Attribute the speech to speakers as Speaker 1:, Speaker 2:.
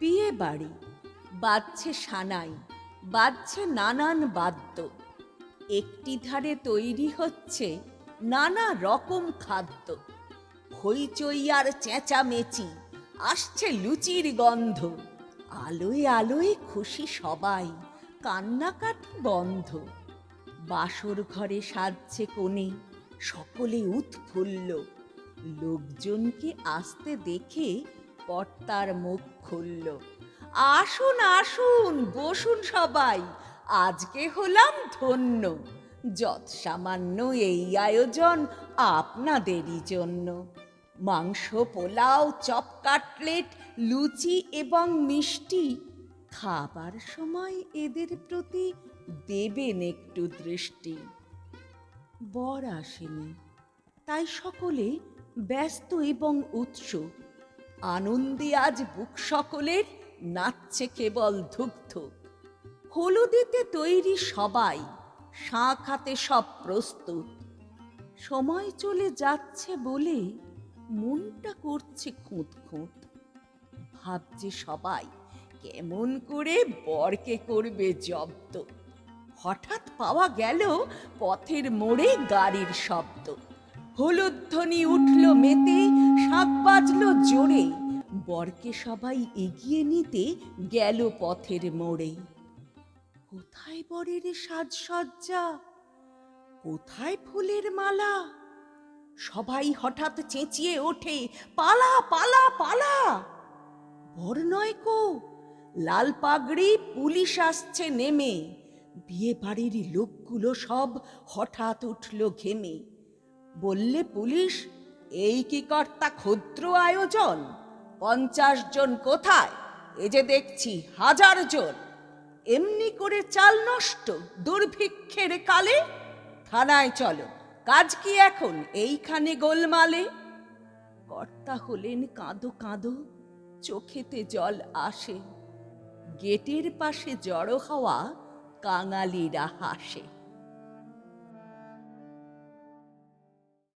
Speaker 1: বিয়ে বাড়ি বাজছে সানাই বাজছে নানান বাদ্য। একটি ধারে তৈরি হচ্ছে নানা রকম খাদ্য। হইচই আর চেঁচামেচি, আসছে লুচির গন্ধ। আলোয় আলোয় খুশি সবাই, কান্নাকাটি বন্ধ। বাসর ঘরে সাজছে কোণে, সকলে উৎফুল্ল। লোকজনকে আসতে দেখে কর্তার মুখ খুলল। আসুন আসুন, বসুন সবাই। আজকে হলাম ধন্য। যৎ সামান্য এই আয়োজন আপনাদেরই জন্য। মাংস, পোলাও, চপ কাটলেট, লুচি এবং মিষ্টি খাবার সময় এদের প্রতি দেবেন একটু দৃষ্টি। বর আসেনি, তাই সকলে ব্যস্ত এবং উৎসুক আনন্দে আজ বুক সকলের নাচছে কেবল ধুগ্ধ। হলুদিতে তৈরি সবাই, শাঁখ হাতে সব প্রস্তুত। সময় চলে যাচ্ছে বলে মনটা করছে খুঁত খুঁত। ভাবছে সবাই, কেমন করে বরকে করবে জব্দ। হঠাৎ পাওয়া গেল পথের মোড়ে গাড়ির শব্দ। হলুদ ধ্বনি উঠল মেতে শাক বাজলো জোরে। বরকে সবাই এগিয়ে নিতে গেল পথের মোড়ে। কোথায় বরের সাজসজ্জা? কোথায় ফুলের মালা? সবাই হঠাৎ চেঁচিয়ে ওঠে, পালা পালা পালা! বর নয় কো, লাল পাগড়ি পুলিশ আসছে নেমে। বিয়ে বাড়ির লোকগুলো সব হঠাৎ উঠল ঘেমে। বললে, পুলিশ এই কি কর্তা ক্ষুদ্র আয়োজন? পঞ্চাশ জন কোথায়? এ যে দেখছি হাজার জন। এমনি করে চাল নষ্ট দুর্ভিক্ষের কালে? থানায় চলো, কাজ কি এখন এইখানে গোলমালে? কর্তা হলেন কাঁদো কাঁদো, চোখেতে জল আসে। গেটের পাশে জড়ো হওয়া কাঙালিরা হাসে।